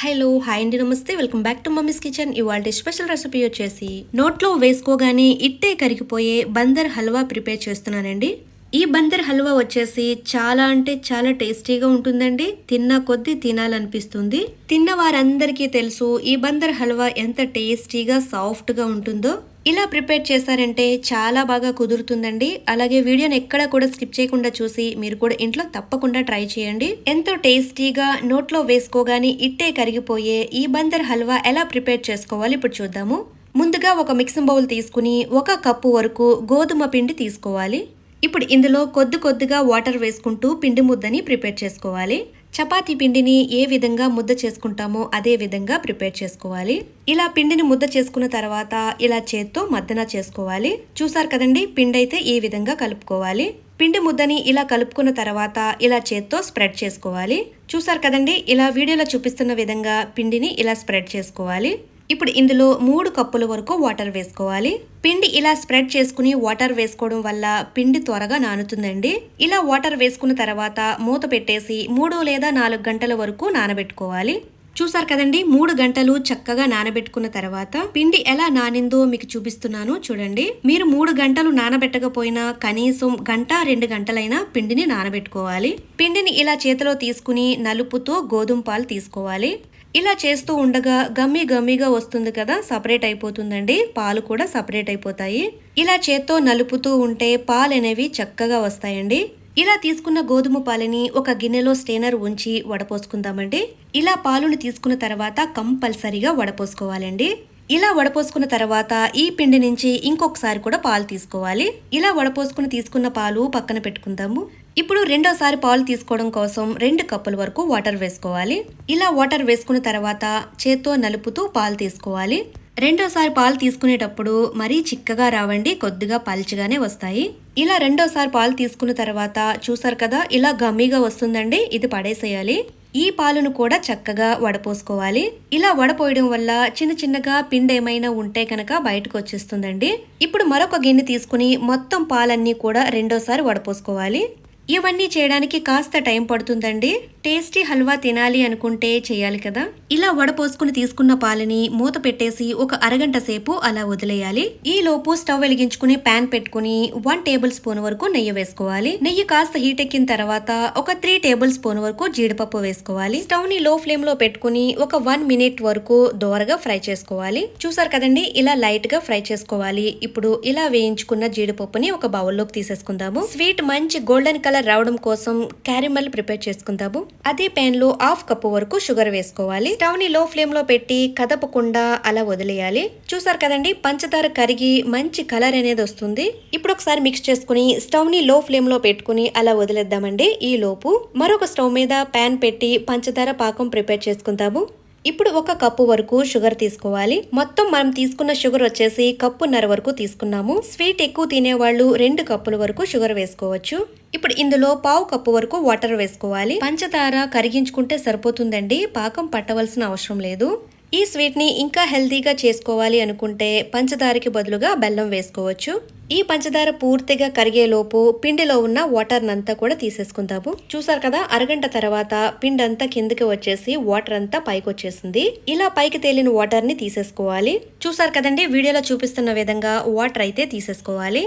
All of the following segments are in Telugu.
హలో హాయ్ అండి నమస్తే. Welcome back to mummy's kitchen. ఇవాళ స్పెషల్ రెసిపీ వచ్చేసి నోట్లో వేసుకోగానే ఇట్టే కరిగిపోయే బందర్ హల్వా ప్రిపేర్ చేస్తున్నానండి. ఈ బందర్ హల్వా వచ్చేసి చాలా అంటే చాలా టేస్టీగా ఉంటుందండి. తిన్న కొద్దీ తినాలనిపిస్తుంది. తిన్న వారందరికీ తెలుసు ఈ బందర్ హల్వా ఎంత టేస్టీగా సాఫ్ట్గా ఉంటుందో. ఇలా ప్రిపేర్ చేశారంటే చాలా బాగా కుదురుతుందండి. అలాగే వీడియోని ఎక్కడ కూడా స్కిప్ చేయకుండా చూసి మీరు కూడా ఇంట్లో తప్పకుండా ట్రై చేయండి. ఎంతో టేస్టీగా నోట్లో వేసుకోగానే ఇట్టే కరిగిపోయే ఈ బందర్ హల్వా ఎలా ప్రిపేర్ చేసుకోవాలి ఇప్పుడు చూద్దాము. ముందుగా ఒక మిక్సింగ్ బౌల్ తీసుకుని ఒక కప్పు వరకు గోధుమ పిండి తీసుకోవాలి. ఇప్పుడు ఇందులో కొద్ది కొద్దిగా వాటర్ వేసుకుంటూ పిండి ముద్దని ప్రిపేర్ చేసుకోవాలి. చపాతీ పిండిని ఏ విధంగా ముద్ద చేసుకుంటామో అదే విధంగా ప్రిపేర్ చేసుకోవాలి. ఇలా పిండిని ముద్ద చేసుకున్న తర్వాత ఇలా చేత్తో మద్దన చేసుకోవాలి. చూసారు కదండి పిండి అయితే ఈ విధంగా కలుపుకోవాలి. పిండి ముద్దని ఇలా కలుపుకున్న తర్వాత ఇలా చేత్తో స్ప్రెడ్ చేసుకోవాలి. చూసారు కదండి ఇలా వీడియోలో చూపిస్తున్న విధంగా పిండిని ఇలా స్ప్రెడ్ చేసుకోవాలి. ఇప్పుడు ఇందులో మూడు కప్పుల వరకు వాటర్ వేసుకోవాలి. పిండి ఇలా స్ప్రెడ్ చేసుకుని వాటర్ వేసుకోవడం వల్ల పిండి త్వరగా నానుతుందండి. ఇలా వాటర్ వేసుకున్న తర్వాత మూత పెట్టేసి మూడు లేదా నాలుగు గంటల వరకు నానబెట్టుకోవాలి. చూసారు కదండి మూడు గంటలు చక్కగా నానబెట్టుకున్న తర్వాత పిండి ఎలా నానిందో మీకు చూపిస్తున్నాను చూడండి. మీరు మూడు గంటలు నానబెట్టకపోయినా కనీసం గంట రెండు గంటలైనా పిండిని నానబెట్టుకోవాలి. పిండిని ఇలా చేతిలో తీసుకుని నలుపుతో గోధుమ పాలు తీసుకోవాలి. ఇలా చేస్తూ ఉండగా గమ్మి గమ్మిగా వస్తుంది కదా సపరేట్ అయిపోతుందండి. పాలు కూడా సపరేట్ అయిపోతాయి. ఇలా చేత్తో నలుపుతూ ఉంటే పాలు అనేవి చక్కగా వస్తాయండి. ఇలా తీసుకున్న గోధుమ పాలని ఒక గిన్నెలో స్టేనర్ ఉంచి వడపోసుకుందామండి. ఇలా పాలును తీసుకున్న తర్వాత కంపల్సరీగా వడపోసుకోవాలండి. ఇలా వడపోసుకున్న తర్వాత ఈ పిండి నుంచి ఇంకొకసారి కూడా పాలు తీసుకోవాలి. ఇలా వడపోసుకుని తీసుకున్న పాలు పక్కన పెట్టుకుందాము. ఇప్పుడు రెండోసారి పాలు తీసుకోవడం కోసం రెండు కప్పుల వరకు వాటర్ వేసుకోవాలి. ఇలా వాటర్ వేసుకున్న తర్వాత చేత్తో నలుపుతూ పాలు తీసుకోవాలి. రెండోసారి పాలు తీసుకునేటప్పుడు మరీ చిక్కగా రావండి కొద్దిగా పల్చగానే వస్తాయి. ఇలా రెండోసారి పాలు తీసుకున్న తర్వాత చూసారు కదా ఇలా గమ్మీగా వస్తుందండి ఇది పడేసేయాలి. ఈ పాలను కూడా చక్కగా వడపోసుకోవాలి. ఇలా వడపోయడం వల్ల చిన్న చిన్నగా పిండి ఏమైనా ఉంటే కనుక బయటకు వచ్చేస్తుందండి. ఇప్పుడు మరొక గిన్నె తీసుకుని మొత్తం పాలన్నీ కూడా రెండోసారి వడపోసుకోవాలి. ఇవన్నీ చేయడానికి కాస్త టైం పడుతుందండి. టేస్టీ హల్వా తినాలి అనుకుంటే చేయాలి కదా. ఇలా వడపోసుకుని తీసుకున్న పాలని మూత పెట్టేసి ఒక అరగంట సేపు అలా వదిలేయాలి. ఈ లోపు స్టవ్ వెలిగించుకుని పాన్ పెట్టుకుని వన్ టేబుల్ స్పూన్ వరకు నెయ్యి వేసుకోవాలి. నెయ్యి కాస్త హీట్ ఎక్కిన తర్వాత ఒక త్రీ టేబుల్ స్పూన్ వరకు జీడిపప్పు వేసుకోవాలి. స్టవ్ని లో ఫ్లేమ్లో పెట్టుకుని ఒక వన్ మినిట్ వరకు దోరగా ఫ్రై చేసుకోవాలి. చూసారు కదండి ఇలా లైట్గా ఫ్రై చేసుకోవాలి. ఇప్పుడు ఇలా వేయించుకున్న జీడిపప్పుని ఒక బౌల్లోకి తీసేసుకుందాము. స్వీట్ మంచి గోల్డెన్ కలర్ రావడం కోసం క్యారమల్ ప్రిపేర్ చేసుకుందాము. అదే పాన్లో హాఫ్ కప్పు వరకు షుగర్ వేసుకోవాలి. స్టవ్ని లో ఫ్లేమ్లో పెట్టి కదపకుండా అలా వదిలేయాలి. చూసారు కదండి పంచదార కరిగి మంచి కలర్ అనేది వస్తుంది. ఇప్పుడు ఒకసారి మిక్స్ చేసుకుని స్టవ్ని లో ఫ్లేమ్లో పెట్టుకుని అలా వదిలేద్దామండి. ఈ లోపు మరొక స్టవ్ మీద పాన్ పెట్టి పంచదార పాకం ప్రిపేర్ చేసుకుందాము. ఇప్పుడు ఒక కప్పు వరకు షుగర్ తీసుకోవాలి. మొత్తం మనం తీసుకున్న షుగర్ వచ్చేసి కప్పున్నర వరకు తీసుకున్నాము. స్వీట్ ఎక్కువ తినేవాళ్ళు రెండు కప్పుల వరకు షుగర్ వేసుకోవచ్చు. ఇప్పుడు ఇందులో పావు కప్పు వరకు వాటర్ వేసుకోవాలి. పంచదార కరిగించుకుంటే సరిపోతుందండి. పాకం పట్టవలసిన అవసరం లేదు. ఈ స్వీట్ని ఇంకా హెల్తీగా చేసుకోవాలి అనుకుంటే పంచదారకి బదులుగా బెల్లం వేసుకోవచ్చు. ఈ పంచదార పూర్తిగా కరిగేలోపు పిండిలో ఉన్న వాటర్ అంతా కూడా తీసేసుకుందాము. చూసారు కదా అరగంట తర్వాత పిండి అంతా కిందకి వచ్చేసి వాటర్ అంతా పైకి వచ్చేసింది. ఇలా పైకి తేలిన వాటర్ని తీసేసుకోవాలి. చూసారు కదండి వీడియోలో చూపిస్తున్న విధంగా వాటర్ అయితే తీసేసుకోవాలి.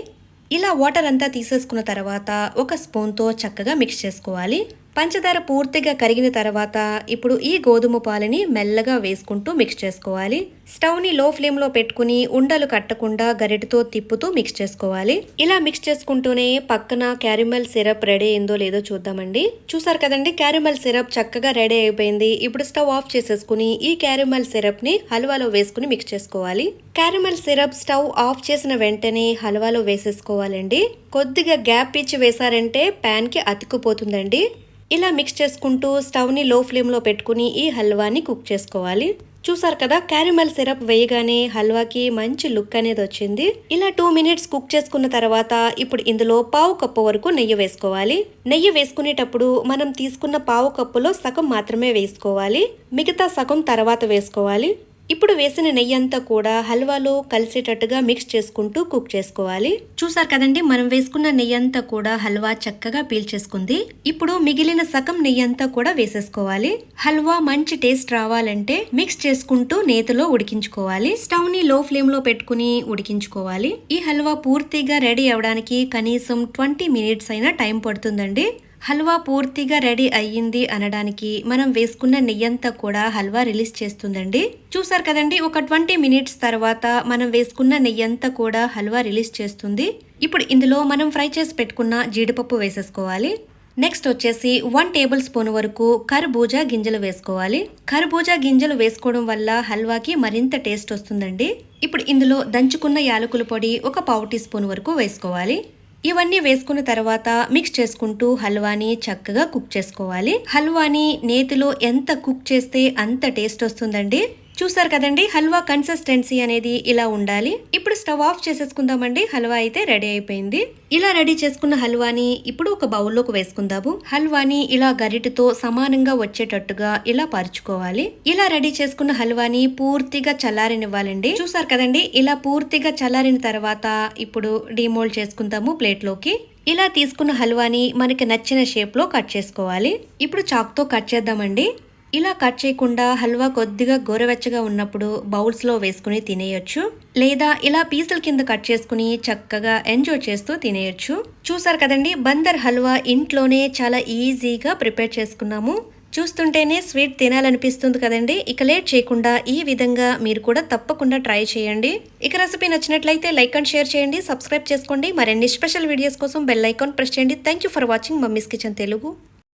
ఇలా వాటర్ అంతా తీసేసుకున్న తర్వాత ఒక స్పూన్తో చక్కగా మిక్స్ చేసుకోవాలి. పంచదార పూర్తిగా కరిగిన తర్వాత ఇప్పుడు ఈ గోధుమ పాలని మెల్లగా వేసుకుంటూ మిక్స్ చేసుకోవాలి. స్టవ్ని లో ఫ్లేమ్లో పెట్టుకుని ఉండలు కట్టకుండా గరిటతో తిప్పుతూ మిక్స్ చేసుకోవాలి. ఇలా మిక్స్ చేసుకుంటూనే పక్కన క్యారిమల్ సిరప్ రెడీ అయిందో లేదో చూద్దామండి. చూసారు కదండి క్యారిమల్ సిరప్ చక్కగా రెడీ అయిపోయింది. ఇప్పుడు స్టవ్ ఆఫ్ చేసేసుకుని ఈ క్యారిమల్ సిరప్ని హల్వాలో వేసుకుని మిక్స్ చేసుకోవాలి. క్యారిమల్ సిరప్ స్టవ్ ఆఫ్ చేసిన వెంటనే హల్వాలో వేసేసుకోవాలండి. కొద్దిగా గ్యాప్ ఇచ్చి వేసారంటే ప్యాన్కి అతుక్కుపోతుందండి. ఇలా మిక్స్ చేసుకుంటూ స్టవ్ని లో ఫ్లేమ్లో పెట్టుకుని ఈ హల్వాని కుక్ చేసుకోవాలి. చూసారు కదా క్యారమల్ సిరప్ వేయగానే హల్వాకి మంచి లుక్ అనేది వచ్చింది. ఇలా టూ మినిట్స్ కుక్ చేసుకున్న తర్వాత ఇప్పుడు ఇందులో పావు కప్పు వరకు నెయ్యి వేసుకోవాలి. నెయ్యి వేసుకునేటప్పుడు మనం తీసుకున్న పావు కప్పులో సగం మాత్రమే వేసుకోవాలి. మిగతా సగం తర్వాత వేసుకోవాలి. ఇప్పుడు వేసిన నెయ్యి అంతా కూడా హల్వాలో కలిసేటట్టుగా మిక్స్ చేసుకుంటూ కుక్ చేసుకోవాలి. చూసారు కదండి మనం వేసుకున్న నెయ్యి అంతా కూడా హల్వా చక్కగా పీల్చేసుకుంది ఇప్పుడు మిగిలిన సగం నెయ్యి అంతా కూడా వేసేసుకోవాలి. హల్వా మంచి టేస్ట్ రావాలంటే మిక్స్ చేసుకుంటూ నేతలో ఉడికించుకోవాలి. స్టవ్ని లో ఫ్లేమ్లో పెట్టుకుని ఉడికించుకోవాలి. ఈ హల్వా పూర్తిగా రెడీ అవడానికి కనీసం ట్వంటీ మినిట్స్ అయినా టైం పడుతుందండి. హల్వా పూర్తిగా రెడీ అయ్యింది అనడానికి మనం వేసుకున్న నెయ్యంతా కూడా హల్వా రిలీజ్ చేస్తుందండి. చూసారు కదండి ఒక ట్వంటీ మినిట్స్ తర్వాత మనం వేసుకున్న నెయ్యంతా కూడా హల్వా రిలీజ్ చేస్తుంది. ఇప్పుడు ఇందులో మనం ఫ్రై చేసి పెట్టుకున్న జీడిపప్పు వేసేసుకోవాలి. నెక్స్ట్ వచ్చేసి వన్ టేబుల్ స్పూన్ వరకు కర్బూజా గింజలు వేసుకోవాలి. కర్బూజా గింజలు వేసుకోవడం వల్ల హల్వాకి మరింత టేస్ట్ వస్తుందండి. ఇప్పుడు ఇందులో దంచుకున్న యాలకుల పొడి ఒక పావు టీ స్పూన్ వరకు వేసుకోవాలి. ఇవన్నీ వేసుకున్న తర్వాత మిక్స్ చేసుకుంటూ హల్వాని చక్కగా కుక్ చేసుకోవాలి. హల్వాని నేతిలో ఎంత కుక్ చేస్తే అంత టేస్ట్ వస్తుందండి? చూసారు కదండి హల్వా కన్సిస్టెన్సీ అనేది ఇలా ఉండాలి. ఇప్పుడు స్టవ్ ఆఫ్ చేసేసుకుందామండి హల్వా అయితే రెడీ అయిపోయింది. ఇలా రెడీ చేసుకున్న హల్వాని ఇప్పుడు ఒక బౌల్లోకి వేసుకుందాము. హల్వాని ఇలా గరిటతో సమానంగా వచ్చేటట్టుగా ఇలా పరుచుకోవాలి. ఇలా రెడీ చేసుకున్న హల్వాని పూర్తిగా చల్లారనివ్వాలండి. చూసారు కదండి ఇలా పూర్తిగా చల్లారిన తర్వాత ఇప్పుడు డిమోల్డ్ చేసుకుందాము ప్లేట్లోకి. ఇలా తీసుకున్న హల్వాని మనకి నచ్చిన షేప్లో కట్ చేసుకోవాలి. ఇప్పుడు చాక్తో కట్ చేద్దామండి. ఇలా కట్ చేయకుండా హల్వా కొద్దిగా గోరవెచ్చగా ఉన్నప్పుడు బౌల్స్లో వేసుకుని తినేయొచ్చు. లేదా ఇలా పీసుల కింద కట్ చేసుకుని చక్కగా ఎంజాయ్ చేస్తూ తినేయొచ్చు. చూసారు కదండి బందర్ హల్వా ఇంట్లోనే చాలా ఈజీగా ప్రిపేర్ చేసుకున్నాము. చూస్తుంటేనే స్వీట్ తినాలనిపిస్తుంది కదండి. ఇక లేట్ చేయకుండా ఈ విధంగా మీరు కూడా తప్పకుండా ట్రై చేయండి. ఇక రెసిపీ నచ్చినట్లయితే లైక్ అండ్ షేర్ చేయండి. సబ్స్క్రైబ్ చేసుకోండి. మరిన్ని స్పెషల్ వీడియోస్ కోసం బెల్ ఐకాన్ ప్రెస్ చేయండి. Thank you for watching mummy's kitchen Telugu.